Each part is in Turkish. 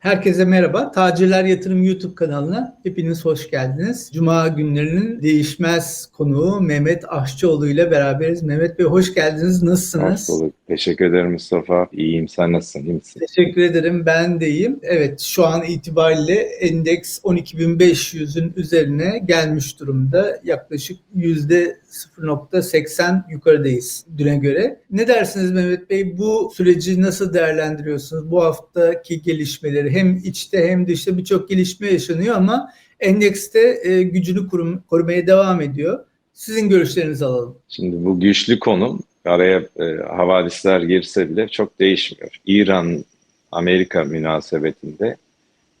Herkese merhaba. Tacirler Yatırım YouTube kanalına hepiniz hoş geldiniz. Cuma günlerinin değişmez konuğu Mehmet Aşçıoğlu ile beraberiz. Mehmet Bey hoş geldiniz. Nasılsınız? Hoş bulduk. Teşekkür ederim Mustafa. İyiyim. Sen nasılsın? İyi misin? Teşekkür ederim. Ben de iyiyim. Evet şu an itibariyle endeks 12.500'ün üzerine gelmiş durumda. Yaklaşık %0.80 yukarıdayız düne göre. Ne dersiniz Mehmet Bey? Bu süreci nasıl değerlendiriyorsunuz? Bu haftaki gelişmeleri hem içte hem dışta birçok gelişme yaşanıyor ama endekste e, gücünü kurum, korumaya devam ediyor. Sizin görüşlerinizi alalım. Şimdi bu güçlü konum araya e, havadisler girse bile çok değişmiyor. İran Amerika münasebetinde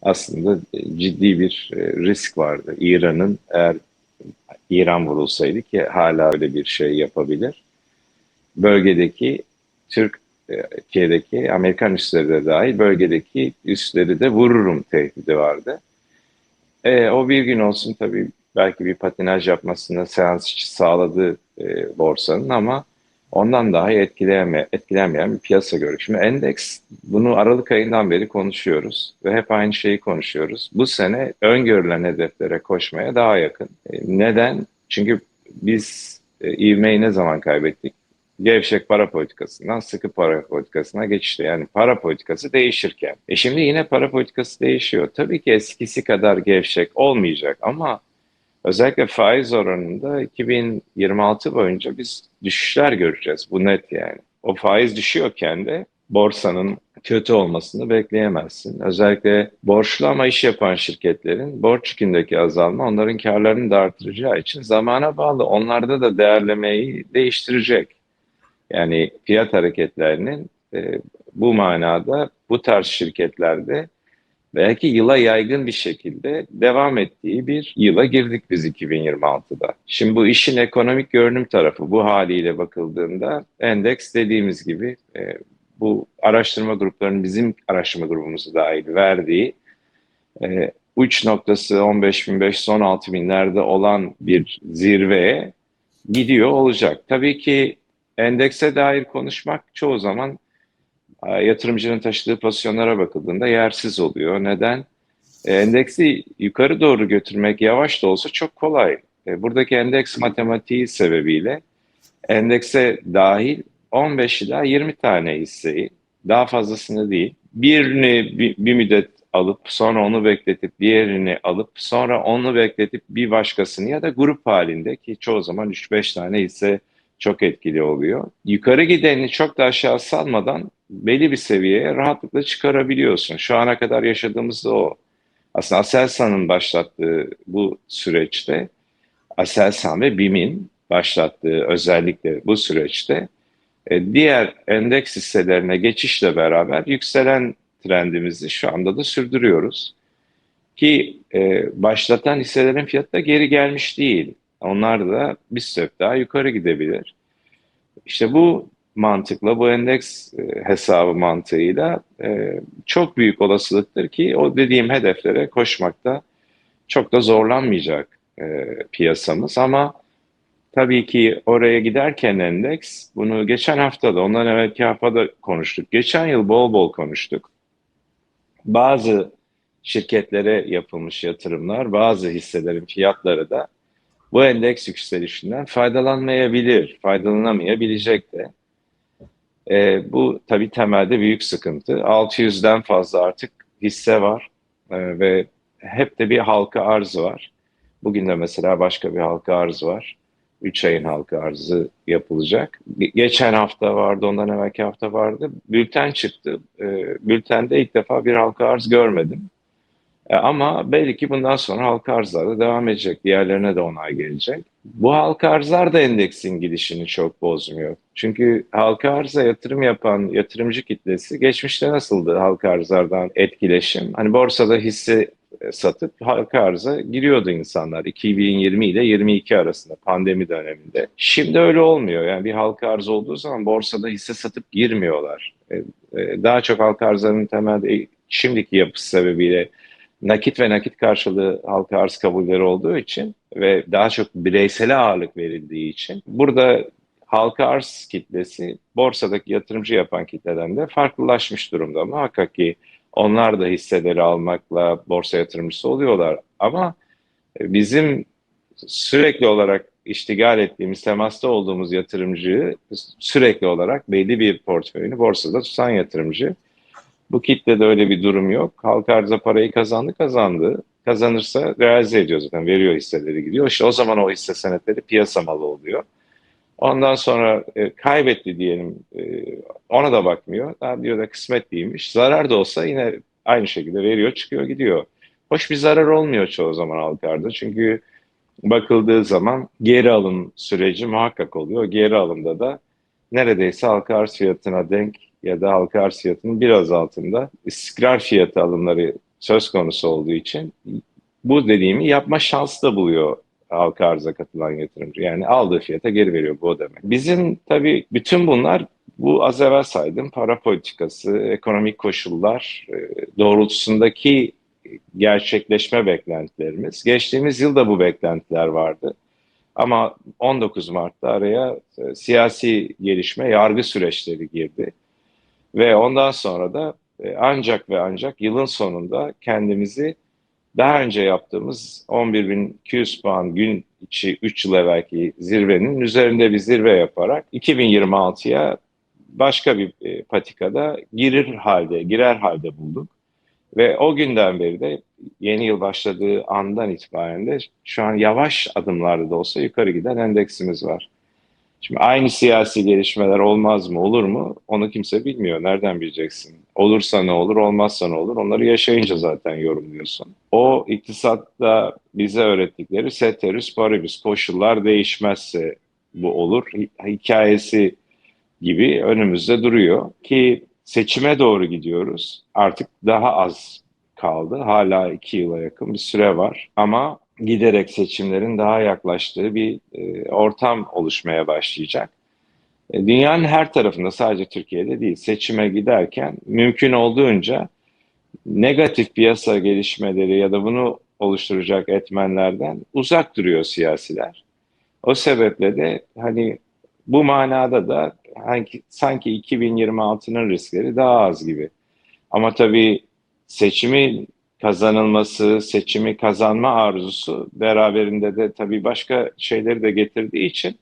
aslında ciddi bir e, risk vardı. İran'ın eğer İran vurulsaydı ki hala öyle bir şey yapabilir. Bölgedeki Türkiye'deki Amerikan üsleri de dahil bölgedeki üsleri de vururum tehdidi vardı. E, o bir gün olsun tabii belki bir patinaj yapmasını seans sağladı e, borsanın ama ondan daha etkileyeme, etkilenmeyen bir piyasa görüşümü. Endeks bunu Aralık ayından beri konuşuyoruz ve hep aynı şeyi konuşuyoruz. Bu sene öngörülen hedeflere koşmaya daha yakın. E, neden? Çünkü biz e, ivmeyi ne zaman kaybettik? Gevşek para politikasından sıkı para politikasına geçişte. Yani para politikası değişirken. E şimdi yine para politikası değişiyor. Tabii ki eskisi kadar gevşek olmayacak ama özellikle faiz oranında 2026 boyunca biz düşüşler göreceğiz. Bu net yani. O faiz düşüyorken de borsanın kötü olmasını bekleyemezsin. Özellikle borçlu ama iş yapan şirketlerin borç yükündeki azalma onların karlarını da artıracağı için zamana bağlı onlarda da değerlemeyi değiştirecek. Yani fiyat hareketlerinin e, bu manada bu tarz şirketlerde belki yıla yaygın bir şekilde devam ettiği bir yıla girdik biz 2026'da. Şimdi bu işin ekonomik görünüm tarafı bu haliyle bakıldığında endeks dediğimiz gibi e, bu araştırma gruplarının bizim araştırma grubumuzu dahil verdiği e, uç noktası 15.500 binlerde olan bir zirveye gidiyor olacak. Tabii ki endekse dair konuşmak çoğu zaman yatırımcının taşıdığı pozisyonlara bakıldığında yersiz oluyor. Neden? E, endeksi yukarı doğru götürmek yavaş da olsa çok kolay. E, buradaki endeks matematiği sebebiyle endekse dahil 15 ila 20 tane hisseyi daha fazlasını değil birini bir, bir müddet alıp sonra onu bekletip diğerini alıp sonra onu bekletip bir başkasını ya da grup halinde ki çoğu zaman 3-5 tane hisse çok etkili oluyor. Yukarı gideni çok da aşağı salmadan belli bir seviyeye rahatlıkla çıkarabiliyorsun. Şu ana kadar yaşadığımız da o. Aslında Aselsan'ın başlattığı bu süreçte Aselsan ve BİM'in başlattığı özellikle bu süreçte e, diğer endeks hisselerine geçişle beraber yükselen trendimizi şu anda da sürdürüyoruz. Ki e, başlatan hisselerin fiyatı da geri gelmiş değil. Onlar da bir step daha yukarı gidebilir. İşte bu mantıkla, bu endeks e, hesabı mantığıyla e, çok büyük olasılıktır ki o dediğim hedeflere koşmakta çok da zorlanmayacak e, piyasamız. Ama tabii ki oraya giderken endeks, bunu geçen hafta da, ondan evvelki hafta da konuştuk. Geçen yıl bol bol konuştuk. Bazı şirketlere yapılmış yatırımlar, bazı hisselerin fiyatları da bu endeks yükselişinden faydalanmayabilir, faydalanamayabilecek de. E, bu tabii temelde büyük sıkıntı. 600'den fazla artık hisse var e, ve hep de bir halka arzı var. Bugün de mesela başka bir halka arzı var. 3 ayın halka arzı yapılacak. Geçen hafta vardı, ondan evvelki hafta vardı. Bülten çıktı. E, bültende ilk defa bir halka arz görmedim. E, ama belli ki bundan sonra halka arzlar da devam edecek. Diğerlerine de onay gelecek. Bu halka arzlar da endeksin gidişini çok bozmuyor. Çünkü halka arza yatırım yapan yatırımcı kitlesi geçmişte nasıldı halka arzlardan etkileşim? Hani borsada hisse e, satıp halka arza giriyordu insanlar 2020 ile 22 arasında pandemi döneminde. Şimdi öyle olmuyor. Yani bir halka arz olduğu zaman borsada hisse satıp girmiyorlar. E, daha çok halka arzların temelde şimdiki yapısı sebebiyle nakit ve nakit karşılığı halka arz kabulleri olduğu için ve daha çok bireysel ağırlık verildiği için burada halka arz kitlesi borsadaki yatırımcı yapan kitleden de farklılaşmış durumda. Muhakkak ki Onlar da hisseleri almakla borsa yatırımcısı oluyorlar. Ama bizim sürekli olarak iştigal ettiğimiz, temasta olduğumuz yatırımcıyı sürekli olarak belli bir portföyünü borsada tutan yatırımcı. Bu kitlede öyle bir durum yok. Halk arıza parayı kazandı kazandı. Kazanırsa realize ediyor zaten. Veriyor hisseleri gidiyor. İşte o zaman o hisse senetleri piyasa malı oluyor. Ondan sonra e, kaybetti diyelim. E, ona da bakmıyor. Daha diyor da kısmet değilmiş. Zarar da olsa yine aynı şekilde veriyor, çıkıyor, gidiyor. Hoş bir zarar olmuyor çoğu zaman halkarda. Çünkü bakıldığı zaman geri alım süreci muhakkak oluyor. Geri alımda da neredeyse halka arz fiyatına denk ya da halka arz fiyatının biraz altında istikrar fiyatı alımları söz konusu olduğu için bu dediğimi yapma şansı da buluyor halka arza katılan yatırımcı. Yani aldığı fiyata geri veriyor bu o demek. Bizim tabii bütün bunlar bu az evvel saydım para politikası, ekonomik koşullar e, doğrultusundaki gerçekleşme beklentilerimiz. Geçtiğimiz yılda bu beklentiler vardı. Ama 19 Mart'ta araya e, siyasi gelişme, yargı süreçleri girdi. Ve ondan sonra da e, ancak ve ancak yılın sonunda kendimizi daha önce yaptığımız 11.200 puan gün içi 3 yıl evvelki zirvenin üzerinde bir zirve yaparak 2026'ya başka bir e, patikada girir halde, girer halde bulduk. Ve o günden beri de yeni yıl başladığı andan itibaren de şu an yavaş adımlarda da olsa yukarı giden endeksimiz var. Şimdi aynı siyasi gelişmeler olmaz mı, olur mu? Onu kimse bilmiyor. Nereden bileceksin? Olursa ne olur, olmazsa ne olur? Onları yaşayınca zaten yorumluyorsun. O iktisatta bize öğrettikleri ceteris paribus, koşullar değişmezse bu olur. Hikayesi gibi önümüzde duruyor ki seçime doğru gidiyoruz. Artık daha az kaldı. Hala iki yıla yakın bir süre var. Ama giderek seçimlerin daha yaklaştığı bir e, ortam oluşmaya başlayacak. E, dünyanın her tarafında sadece Türkiye'de değil seçime giderken mümkün olduğunca negatif piyasa gelişmeleri ya da bunu oluşturacak etmenlerden uzak duruyor siyasiler. O sebeple de hani bu manada da sanki, sanki 2026'nın riskleri daha az gibi. Ama tabii seçimi kazanılması, seçimi kazanma arzusu beraberinde de tabii başka şeyleri de getirdiği için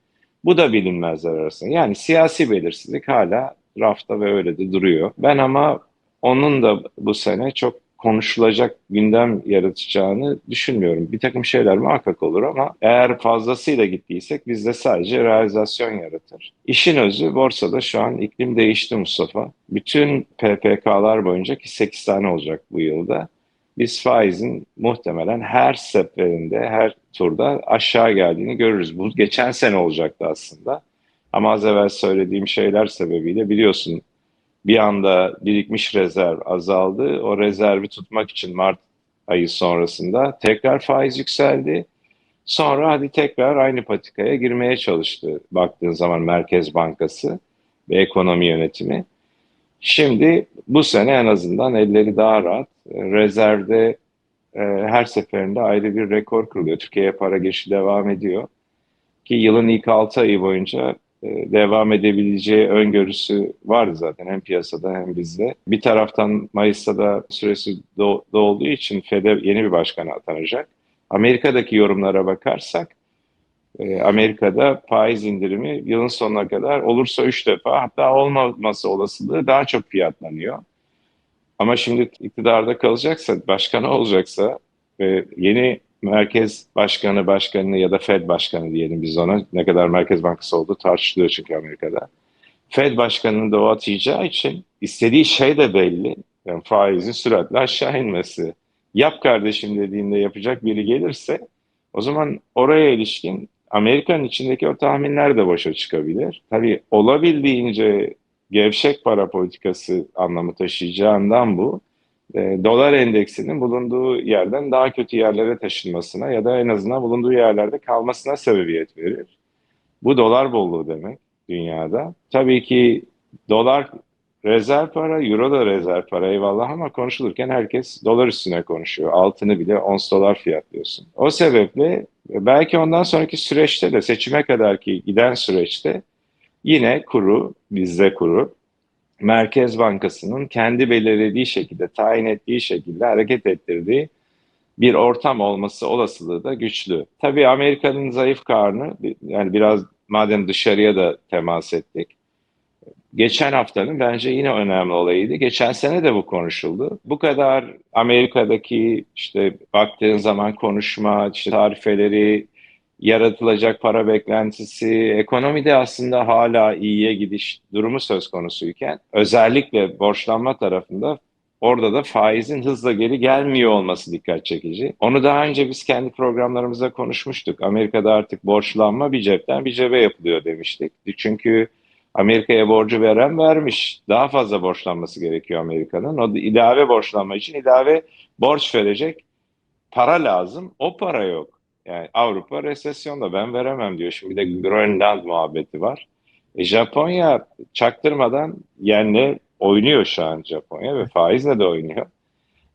bu da bilinmezler arasında. Yani siyasi belirsizlik hala rafta ve öyle de duruyor. Ben ama onun da bu sene çok konuşulacak gündem yaratacağını düşünmüyorum. Bir takım şeyler muhakkak olur ama eğer fazlasıyla gittiysek bizde sadece realizasyon yaratır. İşin özü borsada şu an iklim değişti Mustafa. Bütün PPK'lar boyunca ki 8 tane olacak bu yılda biz faizin muhtemelen her seferinde, her turda aşağı geldiğini görürüz. Bu geçen sene olacaktı aslında. Ama az evvel söylediğim şeyler sebebiyle biliyorsun bir anda birikmiş rezerv azaldı. O rezervi tutmak için Mart ayı sonrasında tekrar faiz yükseldi. Sonra hadi tekrar aynı patikaya girmeye çalıştı baktığın zaman Merkez Bankası ve ekonomi yönetimi. Şimdi bu sene en azından elleri daha rahat. Rezervde e, her seferinde ayrı bir rekor kırılıyor. Türkiye'ye para girişi devam ediyor. Ki yılın ilk 6 ayı boyunca e, devam edebileceği öngörüsü vardı zaten hem piyasada hem bizde. Bir taraftan Mayıs'ta da süresi do dolduğu için FED'e yeni bir başkan atanacak. Amerika'daki yorumlara bakarsak e, Amerika'da faiz indirimi yılın sonuna kadar olursa 3 defa hatta olmaması olasılığı daha çok fiyatlanıyor. Ama şimdi iktidarda kalacaksa, başkanı olacaksa ve yeni merkez başkanı başkanı ya da Fed başkanı diyelim biz ona ne kadar merkez bankası olduğu tartışılıyor çünkü Amerika'da. Fed başkanının da o atacağı için istediği şey de belli. Yani faizin süratle aşağı inmesi. Yap kardeşim dediğinde yapacak biri gelirse o zaman oraya ilişkin Amerika'nın içindeki o tahminler de boşa çıkabilir. Tabii olabildiğince gevşek para politikası anlamı taşıyacağından bu e, dolar endeksinin bulunduğu yerden daha kötü yerlere taşınmasına ya da en azından bulunduğu yerlerde kalmasına sebebiyet verir. Bu dolar bolluğu demek dünyada. Tabii ki dolar rezerv para, euro da rezerv para eyvallah ama konuşulurken herkes dolar üstüne konuşuyor. Altını bile ons dolar fiyatlıyorsun. O sebeple belki ondan sonraki süreçte de seçime kadar ki giden süreçte yine kuru, bizde kuru Merkez Bankası'nın kendi belirlediği şekilde, tayin ettiği şekilde hareket ettirdiği bir ortam olması olasılığı da güçlü. Tabii Amerika'nın zayıf karnı, yani biraz madem dışarıya da temas ettik, geçen haftanın bence yine önemli olayıydı. Geçen sene de bu konuşuldu. Bu kadar Amerika'daki işte baktığın zaman konuşma, işte tarifeleri, yaratılacak para beklentisi, ekonomide aslında hala iyiye gidiş durumu söz konusuyken özellikle borçlanma tarafında orada da faizin hızla geri gelmiyor olması dikkat çekici. Onu daha önce biz kendi programlarımızda konuşmuştuk. Amerika'da artık borçlanma bir cepten bir cebe yapılıyor demiştik. Çünkü Amerika'ya borcu veren vermiş. Daha fazla borçlanması gerekiyor Amerika'nın. O da ilave borçlanma için ilave borç verecek para lazım. O para yok. Yani Avrupa resesyonda ben veremem diyor. Şimdi de Grönland muhabbeti var. E, Japonya çaktırmadan yenle oynuyor şu an Japonya ve faizle de oynuyor.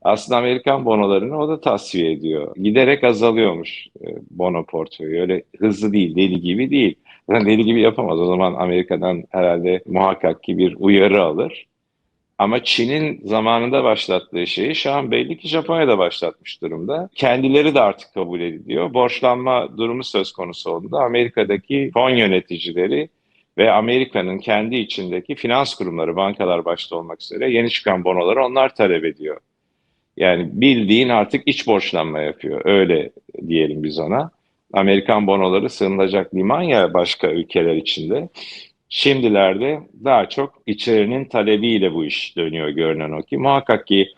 Aslında Amerikan bonolarını o da tasfiye ediyor. Giderek azalıyormuş e, bono portföyü. Öyle hızlı değil, deli gibi değil. Deli gibi yapamaz. O zaman Amerika'dan herhalde muhakkak ki bir uyarı alır. Ama Çin'in zamanında başlattığı şeyi şu an belli ki Japonya'da başlatmış durumda. Kendileri de artık kabul ediliyor. Borçlanma durumu söz konusu olduğunda Amerika'daki fon yöneticileri ve Amerika'nın kendi içindeki finans kurumları, bankalar başta olmak üzere yeni çıkan bonoları onlar talep ediyor. Yani bildiğin artık iç borçlanma yapıyor. Öyle diyelim biz ona. Amerikan bonoları sığınılacak liman ya başka ülkeler içinde. Şimdilerde daha çok içerinin talebiyle bu iş dönüyor görünen o ki. Muhakkak ki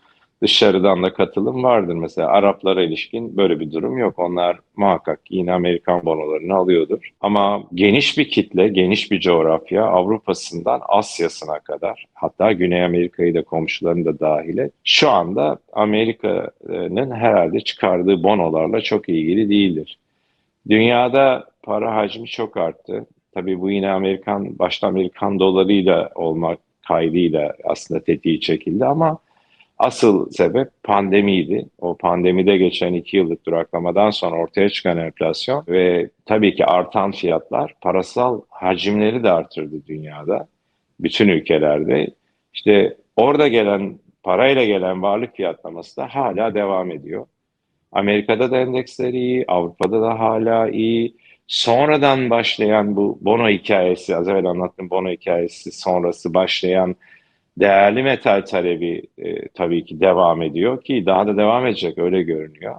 dışarıdan da katılım vardır. Mesela Araplara ilişkin böyle bir durum yok. Onlar muhakkak yine Amerikan bonolarını alıyordur. Ama geniş bir kitle, geniş bir coğrafya Avrupa'sından Asya'sına kadar hatta Güney Amerika'yı da komşularını da dahil Şu anda Amerika'nın herhalde çıkardığı bonolarla çok ilgili değildir. Dünyada para hacmi çok arttı. Tabii bu yine Amerikan, başta Amerikan dolarıyla olmak kaydıyla aslında tetiği çekildi ama asıl sebep pandemiydi. O pandemide geçen iki yıllık duraklamadan sonra ortaya çıkan enflasyon ve tabii ki artan fiyatlar parasal hacimleri de artırdı dünyada. Bütün ülkelerde. İşte orada gelen parayla gelen varlık fiyatlaması da hala devam ediyor. Amerika'da da endeksler iyi, Avrupa'da da hala iyi. Sonradan başlayan bu bono hikayesi, az evvel anlattığım bono hikayesi sonrası başlayan değerli metal talebi e, tabii ki devam ediyor ki daha da devam edecek öyle görünüyor.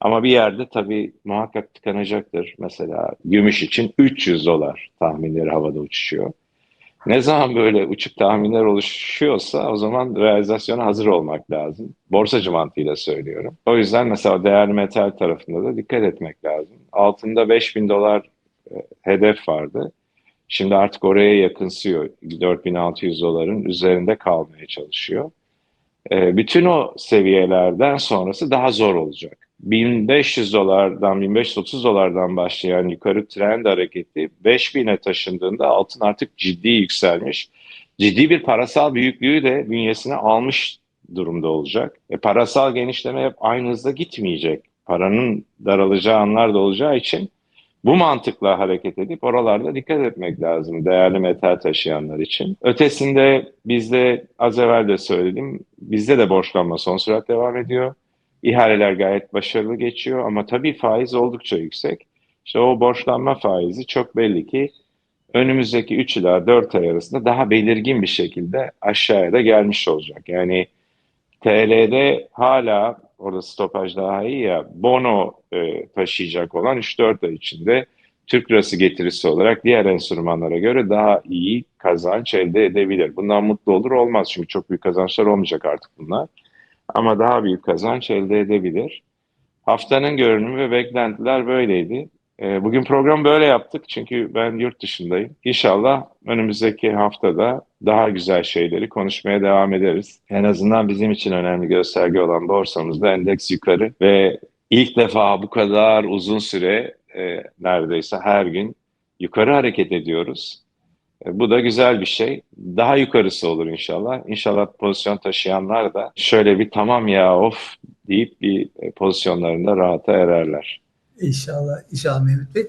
Ama bir yerde tabii muhakkak tıkanacaktır. Mesela gümüş için 300 dolar tahminleri havada uçuşuyor. Ne zaman böyle uçuk tahminler oluşuyorsa o zaman realizasyona hazır olmak lazım. Borsacı mantığıyla söylüyorum. O yüzden mesela değerli metal tarafında da dikkat etmek lazım. Altında 5000 dolar e, hedef vardı. Şimdi artık oraya yakınsıyor. 4600 doların üzerinde kalmaya çalışıyor. E, bütün o seviyelerden sonrası daha zor olacak. 1500 dolardan 1530 dolardan başlayan yukarı trend hareketi 5000'e taşındığında altın artık ciddi yükselmiş. Ciddi bir parasal büyüklüğü de bünyesine almış durumda olacak. E, parasal genişleme hep aynı hızda gitmeyecek. Paranın daralacağı anlar da olacağı için bu mantıkla hareket edip oralarda dikkat etmek lazım değerli metal taşıyanlar için. Ötesinde bizde az evvel de söyledim, bizde de borçlanma son sürat devam ediyor. İhaleler gayet başarılı geçiyor ama tabii faiz oldukça yüksek. İşte o borçlanma faizi çok belli ki önümüzdeki 3 ila 4 ay arasında daha belirgin bir şekilde aşağıya da gelmiş olacak. Yani TL'de hala orada stopaj daha iyi ya bono e, taşıyacak olan 3-4 ay içinde Türk lirası getirisi olarak diğer enstrümanlara göre daha iyi kazanç elde edebilir. Bundan mutlu olur olmaz çünkü çok büyük kazançlar olmayacak artık bunlar ama daha büyük kazanç elde edebilir. Haftanın görünümü ve beklentiler böyleydi. Ee, bugün program böyle yaptık çünkü ben yurt dışındayım. İnşallah önümüzdeki haftada daha güzel şeyleri konuşmaya devam ederiz. En azından bizim için önemli gösterge olan borsamızda endeks yukarı ve ilk defa bu kadar uzun süre e, neredeyse her gün yukarı hareket ediyoruz. E, bu da güzel bir şey. Daha yukarısı olur inşallah. İnşallah pozisyon taşıyanlar da şöyle bir tamam ya of deyip bir e, pozisyonlarında rahata ererler. İnşallah, inşallah Mehmet Bey.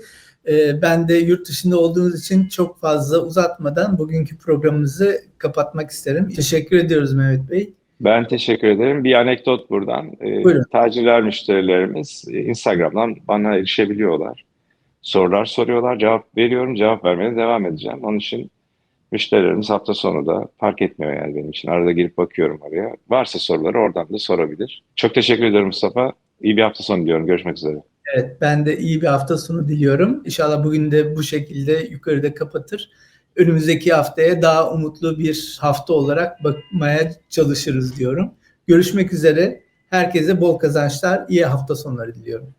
Ee, ben de yurt dışında olduğunuz için çok fazla uzatmadan bugünkü programımızı kapatmak isterim. Teşekkür ediyoruz Mehmet Bey. Ben teşekkür ederim. Bir anekdot buradan. Ee, Buyurun. tacirler müşterilerimiz e, Instagram'dan bana erişebiliyorlar. Sorular soruyorlar, cevap veriyorum, cevap vermeye devam edeceğim. Onun için müşterilerimiz hafta sonu da fark etmiyor yani benim için. Arada girip bakıyorum oraya. Varsa soruları oradan da sorabilir. Çok teşekkür ederim Mustafa. İyi bir hafta sonu diliyorum. Görüşmek üzere. Evet, ben de iyi bir hafta sonu diliyorum. İnşallah bugün de bu şekilde yukarıda kapatır. Önümüzdeki haftaya daha umutlu bir hafta olarak bakmaya çalışırız diyorum. Görüşmek üzere. Herkese bol kazançlar, iyi hafta sonları diliyorum.